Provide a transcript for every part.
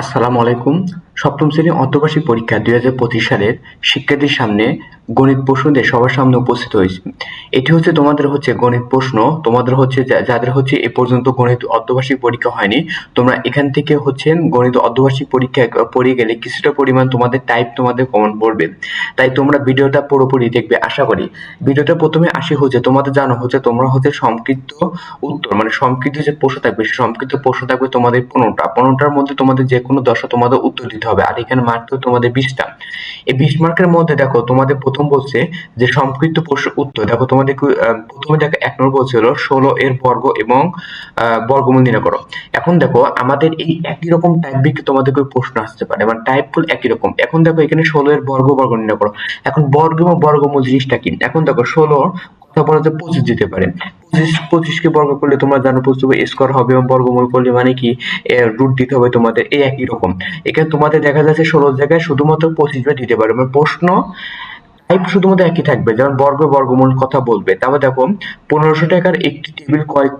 আসসালামু আলাইকুম। সপ্তম শ্রেণির অর্ধবার্ষিক পরীক্ষা দুই হাজার পঁচিশ সালের শিক্ষার্থীর সামনে গণিত প্রশ্ন দিয়ে সবার সামনে উপস্থিত হয়েছে। এটি হচ্ছে তোমাদের হচ্ছে গণিত প্রশ্ন, তোমাদের হচ্ছে যাদের হচ্ছে এ পর্যন্ত গণিত অর্ধবার্ষিক পরীক্ষা হয়নি, তোমরা এখান থেকে হচ্ছে গণিত অর্ধবার্ষিক পরীক্ষা পড়ে গেলে কিছুটা পরিমাণ তোমাদের টাইপ তোমাদের কমন পড়বে। তাই তোমরা ভিডিওটা পুরোপুরি দেখবে, আশা করি। ভিডিওটা প্রথমে আসি হচ্ছে তোমাদের জানো হচ্ছে তোমরা হচ্ছে সংক্ষিপ্ত উত্তর মানে সংক্ষিপ্ত যে প্রশ্ন থাকবে সেই সংক্ষিপ্ত প্রশ্ন থাকবে তোমাদের পনেরোটা। পনেরোটার মধ্যে তোমাদের যে কোনো দশটা তোমাদের উত্তর দিতে হবে। আর এখানে মাত্র তোমাদের বিশটা। এই বিশ মার্কের মধ্যে দেখো, তোমাদের প্রথম বলছে যে সংক্ষিপ্ত প্রশ্ন উত্তর। দেখো, তোমাদের প্রথমে দেখো এক নম্বর বলছিল ষোলো এর বর্গ এবং বর্গমূল নির্ণয় করো। এখন দেখো, আমাদের এই একই রকম টাইপ বিকে তোমাদের করে প্রশ্ন আসতে পারে। মানে টাইপ ফুল একই রকম। এখন দেখো, এখানে ষোলো এর বর্গ বর্গ নির্ণয় করো। এখন বর্গ এবং বর্গমূল জিনিসটা কি? এখন দেখো, ষোলো বলা যে পঁচিশ দিতে পারে। পঁচিশ, পঁচিশকে বর্গ করলে তোমরা জানো পঁচিশ স্কোয়ার হবে এবং বর্গমূল করলে মানে কি? রুট দিতে হবে তোমাদের এই একই রকম। এখানে তোমাদের দেখা যাচ্ছে ষোলো জায়গায় শুধুমাত্র পঁচিশ বার দিতে পারে। মানে প্রশ্ন টাইপ শুধুমাত্র একই থাকবে। যেমন বর্গ, বর্গমূল কথা বলবে। তারপর দেখো, পনেরোশো টাকার একটি টেবিল ক্রয়,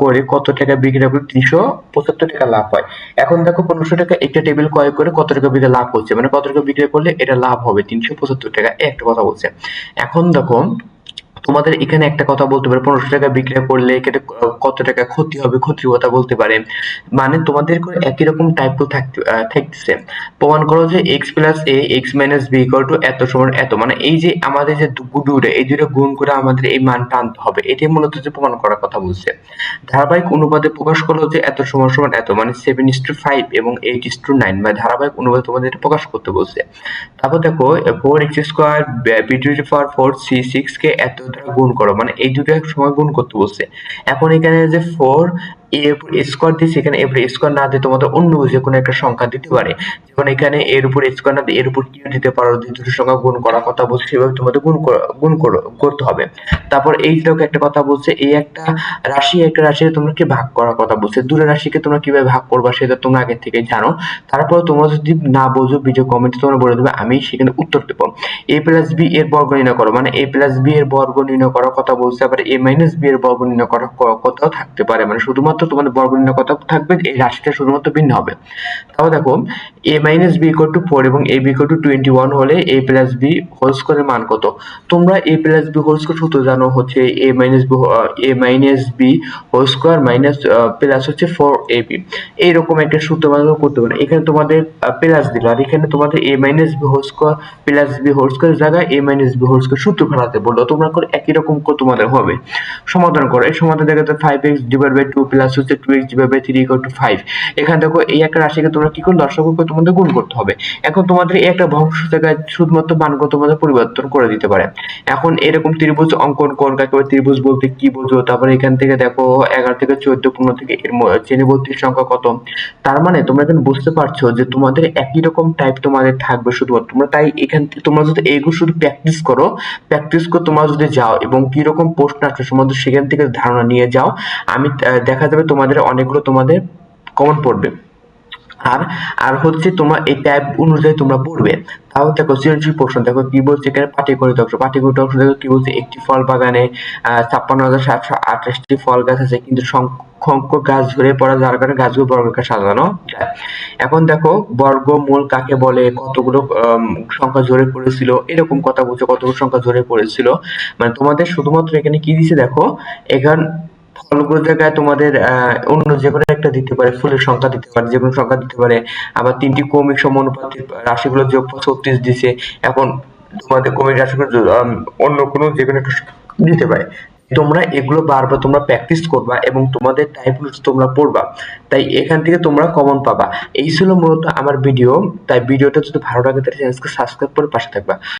করে কত টাকা বিক্রি করলে তিনশো পঁচাত্তর টাকা লাভ হয়। এখন দেখো, পনেরোশো টাকা একটা টেবিল ক্রয় করে কত টাকা বিক্রি লাভ হচ্ছে মানে কত টাকা বিক্রি করলে এটা লাভ হবে? তিনশো পঁচাত্তর টাকা। একটা কথা বলছে। এখন দেখো তোমাদের এখানে একটা কথা বলতে পারে, পনেরোশো টাকা বিক্রি করলে কত টাকা ক্ষতি হবে, ক্ষতির কথা বলতে পারে। মানে তোমাদের একই রকম টাইপ থাকতে থাকতেছে। প্রমাণ করো যে X plus A X minus B equal to এত সমান এত। মানে এই যে আমাদের যে দুটো, এই দুটো গুণ করে আমাদের এই মানটা আনতে হবে, এটাই মূলত যে প্রমাণ করার কথা বলছে। ধারাবাহিক অনুপাতে প্রকাশ করল যে এত সমান সমান এত মানে সেভেন ইস টু ফাইভ এবং এইট ইস টু নাইন মানে ধারাবাহিক অনুপাতে তোমাদের এটা প্রকাশ করতে বলছে। তারপর দেখো four X square B to power four C six কে এত দ্বারা গুণ করো। মানে এই দুটো এক সময় গুণ করতে বলছে। এখন এখানে যে ফোর এর উপর স্কোয়ার দিয়েছে এখানে এর উপর স্কোয়ার না দিয়ে তোমাদের অন্য যে কোনো একটা সংখ্যা দিতে পারে। যেমন এখানে এর উপর স্কোয়ার না দিয়ে এর উপর কিউ দিতে পারো দুটো সংখ্যা গুণ করার কথা বলছে, সেভাবে তোমাদের গুণ গুণ করো, করতে হবে। তারপর এই দেখো একটা কথা বলছে, এই একটা রাশি, একটা রাশিকে তোমরা কি ভাগ করার কথা বলছে? দুটো রাশিকে তোমরা কীভাবে ভাগ করবা সেটা তোমরা আগে থেকে জানো। তারপর তোমরা যদি না বোঝো ভিডিও কমেন্টে তোমরা বলে দেবে, আমি সেখানে উত্তর দেবো। এ প্লাস বি এর বর্গ নির্ণয় করো মানে এ প্লাস বি এর বর্গ নির্ণয় করার কথা বলছে, আবার এ মাইনাস বি এর বর্গ নির্ণয় করার কথাও থাকতে পারে। মানে শুধুমাত্র তোমাদের বর্গ নির্ণয় কথা থাকবে, এই রাশিটা শুধুমাত্র ভিন্ন হবে। তাও দেখো A minus B equal to four এবং A B equal to twenty one হলে এ প্লাস বি হোল স্কোয়ারের মান কত? তোমরা A plus B whole square সূত্র জানো হচ্ছে A minus B A minus B whole square minus plus হচ্ছে ফোর এ বি এইরকম একটা সূত্র মাধ্যমে করতে পারো। এখানে তোমাদের প্লাস দিল। আর এখানে তোমাদের A minus B whole square plus B whole square জায়গায় A minus B whole square সূত্র ফেলাতে বলল। তোমরা করে একই রকম করে তোমাদের হবে। সমাধান করো। এই সমাধান দেখা যাচ্ছে five X divide by two plus হচ্ছে two X divide by three two five এখানে দেখো এই একটা রাশিকে তোমরা কি তোমাদের গুণ করতে হবে। এখন তোমাদের এই একটা শুধুমাত্র তোমাদের পরিবর্তন করে দিতে পারে। এখন এরকম ত্রিভুজ অঙ্কন কোন কাকে ত্রিভুজ বলতে কি তারপরে এখান থেকে দেখো এগারো থেকে চোদ্দ, পনেরো থেকে এর সংখ্যা কত? তার মানে তোমরা বুঝতে পারছ যে তোমাদের একই রকম টাইপ তোমাদের থাকবে শুধুমাত্র। তোমরা তাই এখান তোমরা যদি এইগুলো শুধু প্র্যাকটিস করো প্র্যাকটিস করে তোমরা যদি যাও এবং কি রকম প্রশ্ন আসবে তোমাদের সেখান থেকে ধারণা নিয়ে যাও। আমি দেখা যাবে তোমাদের অনেকগুলো তোমাদের কমন পড়বে। আর আর হচ্ছে তোমার এই ট্যাব অনুযায়ী তোমরা পড়বে। তাও দেখো সৃজনশীল প্রশ্ন দেখো কি বলছে এখানে পাটিগণিত অংশ। পাটিগণিত অংশ দেখো কি বলছে? একটি ফল বাগানে ছাপ্পান্ন হাজার সাতশো আঠাশটি ফল গাছ আছে, কিন্তু সংখ্যক গাছ ঝরে পড়া, যার কারণে গাছগুলো বর্গাকার সাজানো এখন দেখো বর্গমূল কাকে বলে? কতগুলো সংখ্যা ঝরে পড়েছিল? এরকম কথা বলছে, কতগুলো সংখ্যা ঝরে পড়েছিল? মানে তোমাদের শুধুমাত্র এখানে কি দিছে দেখো? এখানে ফলগুলো জায়গায় তোমাদের অন্য যে কোনো একটা দিতে পারে, ফুলের সংখ্যা দিতে পারে, যে কোনো সংখ্যা দিতে পারে, আবার তিনটি সমানুপাতিক ছত্রিশ দিছে, এখন তোমাদের রাশিগুলো অন্য কোনো যে কোনো একটা দিতে পারে। তোমরা এগুলো বারবার তোমরা প্র্যাকটিস করবা এবং তোমাদের তোমরা পড়বা। তাই এখান থেকে তোমরা কমন পাবা। এই ছিল মূলত আমার ভিডিও তাই ভিডিওটা যদি ভালো লাগে তাহলে চ্যানেলকে সাবস্ক্রাইব করে পাশে থাকবা।